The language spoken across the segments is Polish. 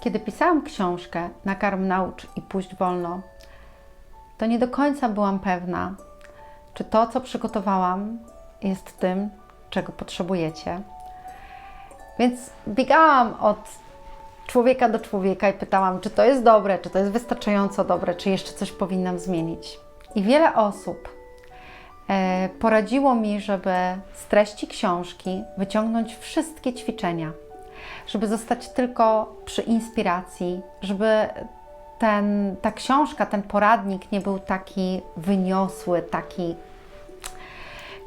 Kiedy pisałam książkę Nakarm naucz i puść wolno, to nie do końca byłam pewna, czy to, co przygotowałam, jest tym, czego potrzebujecie. Więc biegałam od człowieka do człowieka i pytałam, czy to jest dobre, czy to jest wystarczająco dobre, czy jeszcze coś powinnam zmienić. I wiele osób e, poradziło mi, żeby z treści książki wyciągnąć wszystkie ćwiczenia, żeby zostać tylko przy inspiracji, żeby ten, ta książka, ten poradnik nie był taki wyniosły, taki,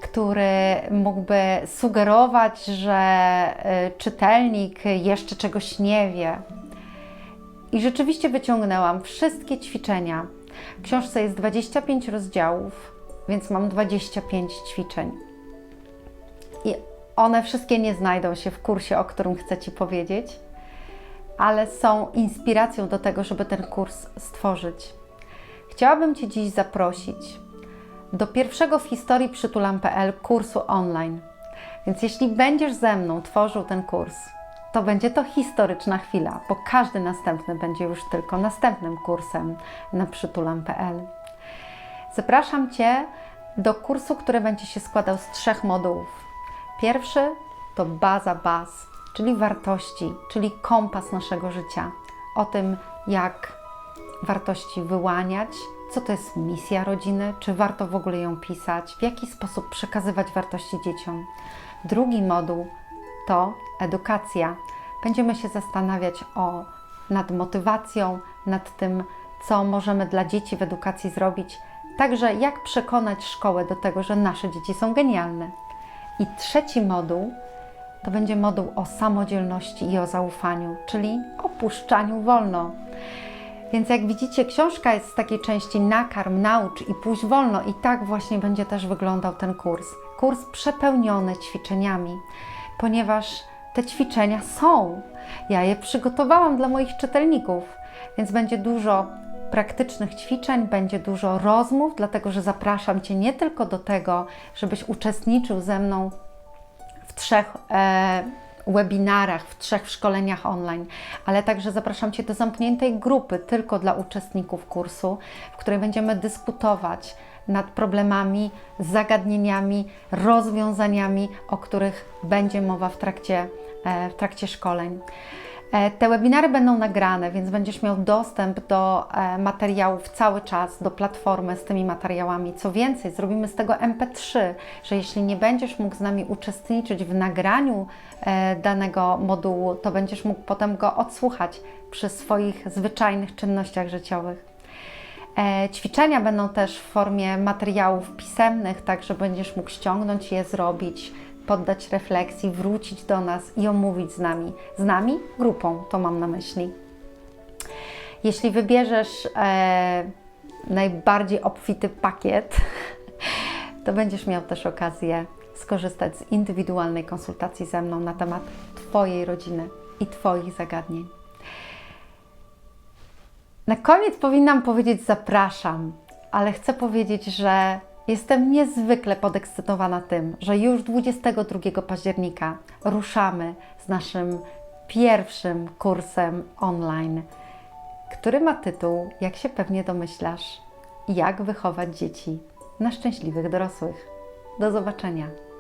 który mógłby sugerować, że y, czytelnik jeszcze czegoś nie wie. I rzeczywiście wyciągnęłam wszystkie ćwiczenia. W książce jest 25 rozdziałów, więc mam 25 ćwiczeń. I one wszystkie nie znajdą się w kursie, o którym chcę Ci powiedzieć, ale są inspiracją do tego, żeby ten kurs stworzyć. Chciałabym Cię dziś zaprosić do pierwszego w historii przytulam.pl kursu online. Więc jeśli będziesz ze mną tworzył ten kurs, to będzie to historyczna chwila, bo każdy następny będzie już tylko następnym kursem na przytulam.pl. Zapraszam Cię do kursu, który będzie się składał z trzech modułów. Pierwszy to baza baz, czyli wartości, czyli kompas naszego życia. O tym, jak wartości wyłaniać, co to jest misja rodziny, czy warto w ogóle ją pisać, w jaki sposób przekazywać wartości dzieciom. Drugi moduł to edukacja. Będziemy się zastanawiać o, nad motywacją, nad tym, co możemy dla dzieci w edukacji zrobić, także jak przekonać szkołę do tego, że nasze dzieci są genialne. I trzeci moduł to będzie moduł o samodzielności i o zaufaniu, czyli o puszczaniu wolno. Więc jak widzicie, książka jest z takiej części nakarm, naucz i pójść wolno i tak właśnie będzie też wyglądał ten kurs. Kurs przepełniony ćwiczeniami, ponieważ te ćwiczenia są. Ja je przygotowałam dla moich czytelników, więc będzie dużo praktycznych ćwiczeń, będzie dużo rozmów, dlatego że zapraszam Cię nie tylko do tego, żebyś uczestniczył ze mną w trzech e, webinarach, w trzech szkoleniach online, ale także zapraszam Cię do zamkniętej grupy tylko dla uczestników kursu, w której będziemy dyskutować nad problemami, zagadnieniami, rozwiązaniami, o których będzie mowa w trakcie, e, w trakcie szkoleń. E, Te webinary będą nagrane, więc będziesz miał dostęp do e, materiałów cały czas, do platformy z tymi materiałami. Co więcej, zrobimy z tego MP3, że jeśli nie będziesz mógł z nami uczestniczyć w nagraniu e, danego modułu, to będziesz mógł potem go odsłuchać przy swoich zwyczajnych czynnościach życiowych. Ćwiczenia będą też w formie materiałów pisemnych, tak że będziesz mógł ściągnąć je, zrobić, poddać refleksji, wrócić do nas i omówić z nami. Z nami, grupą, to mam na myśli. Jeśli wybierzesz e, najbardziej obfity pakiet, to będziesz miał też okazję skorzystać z indywidualnej konsultacji ze mną na temat Twojej rodziny i Twoich zagadnień. Na koniec powinnam powiedzieć zapraszam, ale chcę powiedzieć, że jestem niezwykle podekscytowana tym, że już 22 października ruszamy z naszym pierwszym kursem online, który ma tytuł, jak się pewnie domyślasz, Jak wychować dzieci na szczęśliwych dorosłych. Do zobaczenia.